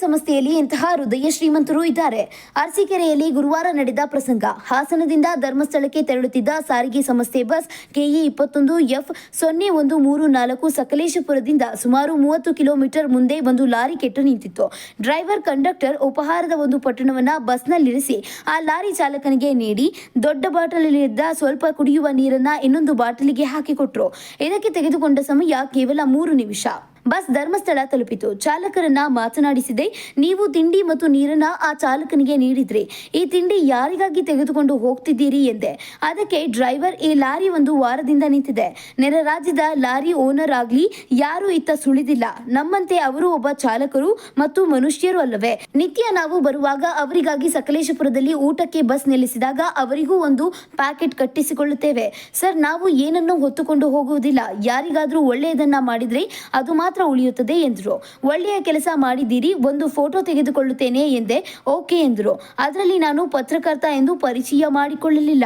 ಸಮಸ್ಯೆಯಲ್ಲಿ ಇಂತಹ ಹೃದಯ ಶ್ರೀಮಂತರು ಇದ್ದಾರೆ. ಅರಸೀಕೆರೆಯಲ್ಲಿ ಗುರುವಾರ ನಡೆದ ಪ್ರಸಂಗ. ಹಾಸನದಿಂದ ಧರ್ಮಸ್ಥಳಕ್ಕೆ ತೆರಳುತ್ತಿದ್ದ ಸಾರಿಗೆ ಸಂಸ್ಥೆ ಬಸ್ ಕೆಇ ಇಪ್ಪತ್ತೊಂದು ಎಫ್ ಸೊನ್ನೆ ಒಂದು ಮೂರು ನಾಲ್ಕು ಸಕಲೇಶಪುರದಿಂದ ಸುಮಾರು ಮೂವತ್ತು ಕಿಲೋಮೀಟರ್ ಮುಂದೆ ಒಂದು ಲಾರಿ ಕೆಟ್ಟು ನಿಂತಿತ್ತು. ಡ್ರೈವರ್ ಕಂಡಕ್ಟರ್ ಉಪಹಾರದ ಒಂದು ಪಟ್ಟಣವನ್ನ ಬಸ್ನಲ್ಲಿರಿಸಿ ಆ ಲಾರಿ ಚಾಲಕನಿಗೆ ನೀಡಿ ದೊಡ್ಡ ಬಾಟಲಿಯಲ್ಲಿದ್ದ ಸ್ವಲ್ಪ ಕುಡಿಯುವ ನೀರನ್ನ ಇನ್ನೊಂದು ಬಾಟಲಿಗೆ ಹಾಕಿಕೊಟ್ರು. ಇದಕ್ಕೆ ತೆಗೆದುಕೊಂಡ ಸಮಯ ಕೇವಲ ಮೂರು ನಿಮಿಷ. ಬಸ್ ಧರ್ಮಸ್ಥಳ ತಲುಪಿತು. ಚಾಲಕರನ್ನ ಮಾತನಾಡಿಸಿದೆ, ನೀವು ತಿಂಡಿ ಮತ್ತು ನೀರನ್ನ ಆ ಚಾಲಕನಿಗೆ ನೀಡಿದ್ರಿ. ಈ ತಿಂಡಿ ಯಾರಿಗಾಗಿ ತೆಗೆದುಕೊಂಡು ಹೋಗ್ತಿದ್ದೀರಿ? ಎಂದೆ. ಅದಕ್ಕೆ ಡ್ರೈವರ್, ಈ ಲಾರಿ ಒಂದು ವಾರದಿಂದ ನಿಂತಿದೆ. ನೆರೆ ರಾಜ್ಯದ ಲಾರಿ ಓನರ್ ಆಗ್ಲಿ, ಯಾರು ಇತ್ತ ಸುಳಿದಿಲ್ಲ. ನಮ್ಮಂತೆ ಅವರು ಒಬ್ಬ ಚಾಲಕರು ಮತ್ತು ಮನುಷ್ಯರು ಅಲ್ಲವೇ. ನಿತ್ಯ ನಾವು ಬರುವಾಗ ಅವರಿಗಾಗಿ ಸಕಲೇಶಪುರದಲ್ಲಿ ಊಟಕ್ಕೆ ಬಸ್ ನಿಲ್ಲಿಸಿದಾಗ ಅವರಿಗೂ ಒಂದು ಪ್ಯಾಕೆಟ್ ಕಟ್ಟಿಸಿಕೊಳ್ಳುತ್ತೇವೆ. ಸರ್, ನಾವು ಏನನ್ನು ಹೊತ್ತುಕೊಂಡು ಹೋಗುವುದಿಲ್ಲ. ಯಾರಿಗಾದ್ರೂ ಒಳ್ಳೆಯದನ್ನ ಮಾಡಿದ್ರೆ ಅದು ಮಾತ್ರ ಉಳಿಯುತ್ತದೆ ಎಂದರು. ಒಳ್ಳೆಯ ಕೆಲಸ ಮಾಡಿದ್ದೀರಿ, ಒಂದು ಫೋಟೋ ತೆಗೆದುಕೊಳ್ಳುತ್ತೇನೆ ಎಂದೆ ಓಕೆ ಎಂದರು. ಅದರಲ್ಲಿ ನಾನು ಪತ್ರಕರ್ತ ಎಂದು ಪರಿಚಯ ಮಾಡಿಕೊಳ್ಳಲಿಲ್ಲ.